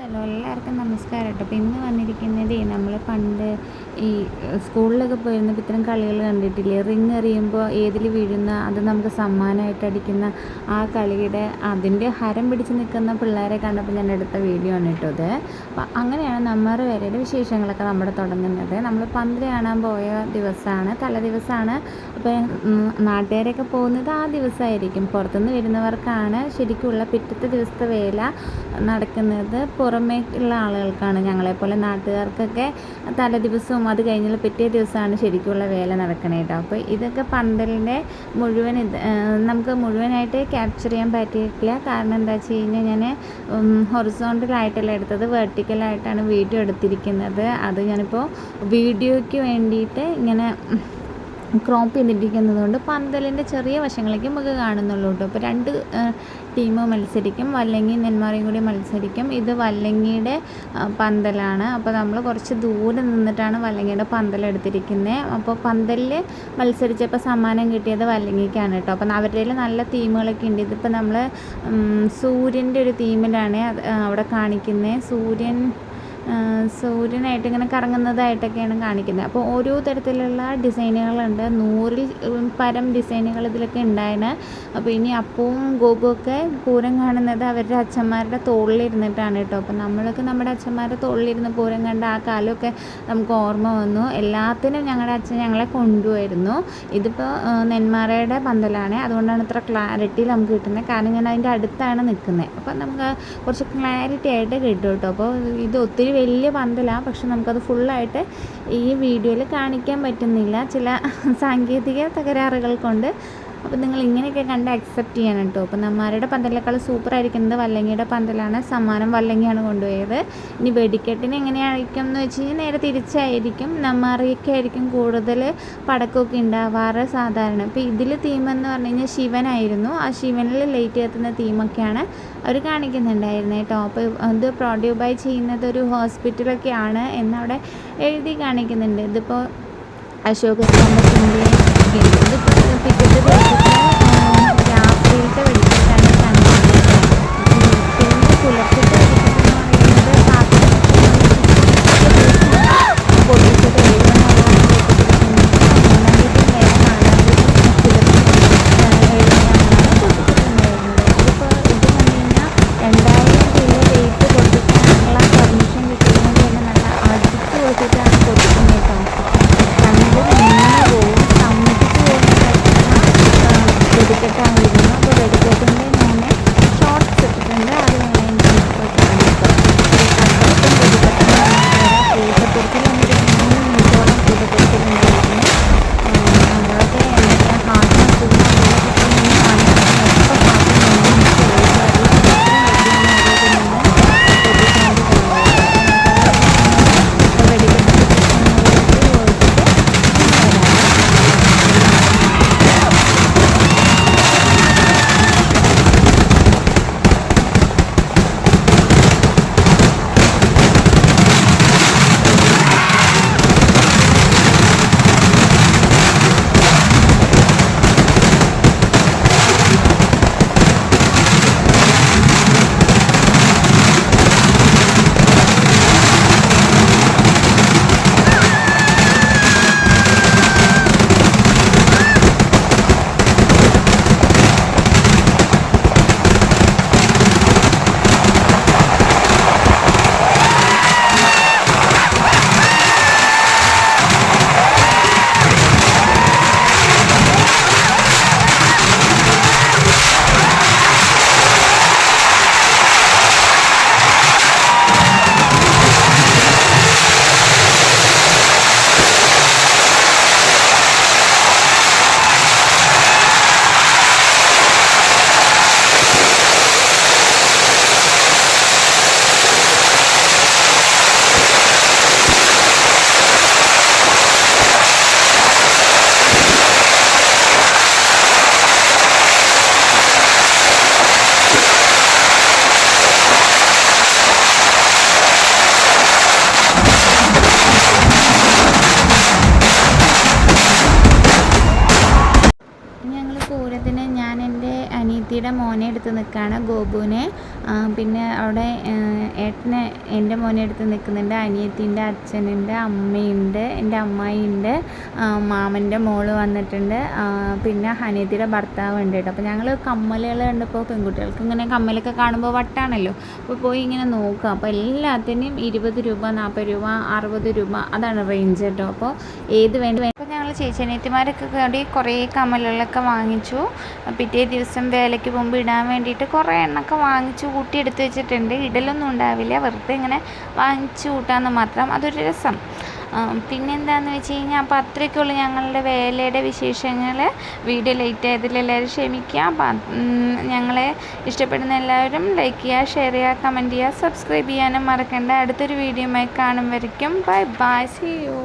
Hello എല്ലാവർക്കും നമസ്കാരം കേട്ടോ. അപ്പോൾ ഇന്ന് വന്നിരിക്കുന്നത് നമ്മൾ പണ്ട് ഈ സ്കൂളിലൊക്കെ പോയിരുന്നപ്പോൾ ഇത്തരം കളികൾ കണ്ടിട്ടില്ലേ? റിങ് എറിയുമ്പോൾ ഏതിൽ വീഴുന്ന അത് നമുക്ക് സമ്മാനമായിട്ട് അടിക്കുന്ന ആ കളിയുടെ അതിന്റെ ഹരം പിടിച്ച് നിൽക്കുന്ന പിള്ളേരെ കണ്ടപ്പോൾ ഞാൻ എടുത്ത വീഡിയോ ആണ് കേട്ടോ അത് അപ്പോൾ അങ്ങനെയാണ് നമ്മുടെ വരെയുടെ വിശേഷങ്ങളൊക്കെ നമ്മുടെ തുടങ്ങുന്നത്. നമ്മൾ പന്ത് കാണാൻ പോയ ദിവസമാണ് തല ദിവസമാണ്. അപ്പോൾ നാട്ടുകാരൊക്കെ പോകുന്നത് ആ ദിവസമായിരിക്കും. പുറത്തുനിന്ന് വരുന്നവർക്കാണ് ശരിക്കുള്ള പിറ്റത്തെ ദിവസത്തെ വേല. നടക്കുന്നത് പുറമേ ഉള്ള ആളുകൾക്കാണ്. ഞങ്ങളെപ്പോലെ നാട്ടുകാർക്കൊക്കെ തല ദിവസവും അത് കഴിഞ്ഞുള്ള പിറ്റേ ദിവസമാണ് ശരിക്കുള്ള വേല നടക്കണേ കേട്ടോ അപ്പോൾ ഇതൊക്കെ പന്തലിന്റെ മുഴുവൻ ഇത് നമുക്ക് മുഴുവനായിട്ട് ക്യാപ്ചർ ചെയ്യാൻ പറ്റിയിട്ടില്ല. കാരണം എന്താ വെച്ച് കഴിഞ്ഞാൽ ഞാൻ ഹൊറിസോണ്ടലായിട്ടല്ല എടുത്തത് വെർട്ടിക്കലായിട്ടാണ് വീഡിയോ എടുത്തിരിക്കുന്നത്. അത് ഞാനിപ്പോൾ വീഡിയോയ്ക്ക് വേണ്ടിയിട്ട് ഇങ്ങനെ ക്രോപ്പ് ചെയ്തിരിക്കുന്നത് കൊണ്ട് പന്തലിന്റെ ചെറിയ വശങ്ങളേക്ക് നമുക്ക് കാണുന്നുള്ളൂ കേട്ടോ അപ്പോൾ രണ്ട് ടീം മത്സരിക്കും. വല്ലങ്ങി നെന്മാറയും കൂടി മത്സരിക്കും. ഇത് വല്ലങ്ങിയുടെ പന്തലാണ്. അപ്പോൾ നമ്മൾ കുറച്ച് ദൂരെ നിന്നിട്ടാണ് വല്ലങ്ങിയുടെ പന്തൽ എടുത്തിരിക്കുന്നത് അപ്പോൾ പന്തലിൽ മത്സരിച്ചപ്പോൾ സമ്മാനം കിട്ടിയത് വല്ലങ്ങിക്കാണ് കേട്ടോ അപ്പം അവരുടെ നല്ല തീമുകളൊക്കെ ഉണ്ട്. ഇതിപ്പോൾ നമ്മൾ സൂര്യന്റെ ഒരു തീമിലാണ് അവിടെ കാണിക്കുന്നത് സൂര്യൻ സൂര്യനായിട്ട് ഇങ്ങനെ കറങ്ങുന്നതായിട്ടൊക്കെയാണ് കാണിക്കുന്നത്. അപ്പോൾ ഓരോ തരത്തിലുള്ള ഡിസൈനുകളുണ്ട്. നൂറിൽ പരം ഡിസൈനുകൾ ഇതിലൊക്കെ ഉണ്ടായിരുന്നു അപ്പോൾ ഇനി അപ്പവും ഗോപുവൊക്കെ പൂരം കാണുന്നത് അവരുടെ അച്ഛന്മാരുടെ തോളിലിരുന്നിട്ടാണ് കേട്ടോ. അപ്പോൾ നമ്മളൊക്കെ നമ്മുടെ അച്ഛന്മാരുടെ തോളിലിരുന്ന് പൂരം കണ്ട ആ കാലമൊക്കെ നമുക്ക് ഓർമ്മ വന്നു. എല്ലാത്തിനും ഞങ്ങളുടെ അച്ഛൻ ഞങ്ങളെ കൊണ്ടുപോയിരുന്നു. ഇതിപ്പോൾ നെന്മാറയുടെ പന്തലാണ്. അതുകൊണ്ടാണ് ഇത്ര ക്ലാരിറ്റി നമുക്ക് കിട്ടുന്നത്. കാരണം ഞാൻ അതിന്റെ അടുത്താണ് നിൽക്കുന്നത്. അപ്പോൾ നമുക്ക് കുറച്ച് ക്ലാരിറ്റി ആയിട്ട് കിട്ടും കേട്ടോ. അപ്പോൾ ഇത് ഒത്തിരി വലിയ പന്തലാണ് പക്ഷെ നമുക്കത് ഫുള്ളായിട്ട് ഈ വീഡിയോയിൽ കാണിക്കാൻ പറ്റുന്നില്ല. ചില സാങ്കേതിക തകരാറുകൾ കൊണ്ട് അപ്പോൾ നിങ്ങൾ ഇങ്ങനെയൊക്കെ കണ്ട് അക്സെപ്റ്റ് ചെയ്യണം കേട്ടോ അപ്പോൾ നമ്മാരുടെ പന്തലിനേക്കാൾ സൂപ്പർ ആയിരിക്കുന്നത് വല്ലങ്ങിയുടെ പന്തലാണ് സമ്മാനം വല്ലങ്ങിയാണ് കൊണ്ടുപോയത്. ഇനി വെടിക്കെട്ടിന് എങ്ങനെയായിരിക്കും എന്ന് വെച്ച് കഴിഞ്ഞാൽ നേരെ തിരിച്ചായിരിക്കും. നമ്മാറിയൊക്കെ ആയിരിക്കും കൂടുതൽ പടക്കമൊക്കെ ഉണ്ടാവാറ് സാധാരണ. അപ്പോൾ ഇതിൽ തീമെന്ന് പറഞ്ഞു കഴിഞ്ഞാൽ ശിവനായിരുന്നു. ആ ശിവനിൽ ലൈറ്റ് കത്തുന്ന തീമൊക്കെയാണ് അവർ കാണിക്കുന്നുണ്ടായിരുന്നത് കേട്ടോ അപ്പോൾ ഇത് പ്രോഡ്യൂ ബൈ ചെയ്യുന്നത് ഒരു ഹോസ്പിറ്റലൊക്കെയാണ് എന്നവിടെ എഴുതി കാണിക്കുന്നുണ്ട്. ഇതിപ്പോൾ അശോക സ്തംഭത്തിന്റെ ഇതിപ്പോൾ അനിയത്തിയുടെ മോനെ എടുത്ത് നിൽക്കുകയാണ് ഗോപുവിനെ. പിന്നെ അവിടെ ഏട്ടനെ എന്റെ മോനെ എടുത്ത് നിൽക്കുന്നുണ്ട് അനിയത്തിന്റെ അച്ഛനുണ്ട് അമ്മയുണ്ട് എന്റെ അമ്മായിയുണ്ട് മാമന്റെ മോൾ വന്നിട്ടുണ്ട് പിന്നെ അനിയത്തിയുടെ ഭർത്താവ് ഉണ്ട് കേട്ടോ. അപ്പോൾ ഞങ്ങൾ കമ്മലുകൾ കണ്ടപ്പോൾ പെൺകുട്ടികൾക്ക് ഇങ്ങനെ കമ്മലൊക്കെ കാണുമ്പോൾ വട്ടാണല്ലോ. അപ്പോൾ പോയി ഇങ്ങനെ നോക്കുക. അപ്പോൾ എല്ലാത്തിനും ഇരുപത് രൂപ നാൽപ്പത് രൂപ അറുപത് രൂപ അതാണ് റേഞ്ച് കേട്ടോ. അപ്പോൾ ഏത് വേണ്ടി ഞങ്ങൾ ചേച്ചനിയത്തിമാരൊക്കെ കൂടി കുറേ കമലുകളൊക്കെ വാങ്ങിച്ചു. പിറ്റേ ദിവസം വേലയ്ക്ക് പോകുമ്പോൾ ഇടാൻ വേണ്ടിയിട്ട് കുറേ എണ്ണമൊക്കെ വാങ്ങിച്ചു കൂട്ടി എടുത്ത് വെച്ചിട്ടുണ്ട്. ഇടലൊന്നും ഉണ്ടാവില്ല. വെറുതെ ഇങ്ങനെ വാങ്ങിച്ചു കൂട്ടാന്ന് മാത്രം അതൊരു രസം. പിന്നെ പിന്നെന്താണെന്ന് വെച്ച് കഴിഞ്ഞാൽ അപ്പോൾ അത്രയ്ക്കുള്ളൂ ഞങ്ങളുടെ വേലയുടെ വിശേഷങ്ങൾ വീഡിയോ ലൈറ്റ് ആയതിൽ എല്ലാവരും ക്ഷമിക്കുക അപ്പം ഞങ്ങളെ ഇഷ്ടപ്പെടുന്ന എല്ലാവരും ലൈക്ക് ചെയ്യുക ഷെയർ ചെയ്യുക കമന്റ് ചെയ്യുക സബ്സ്ക്രൈബ് ചെയ്യാനും മറക്കണ്ട. അടുത്തൊരു വീഡിയോ വീഡിയോയുമായി കാണും വരയ്ക്കും. Bye bye C U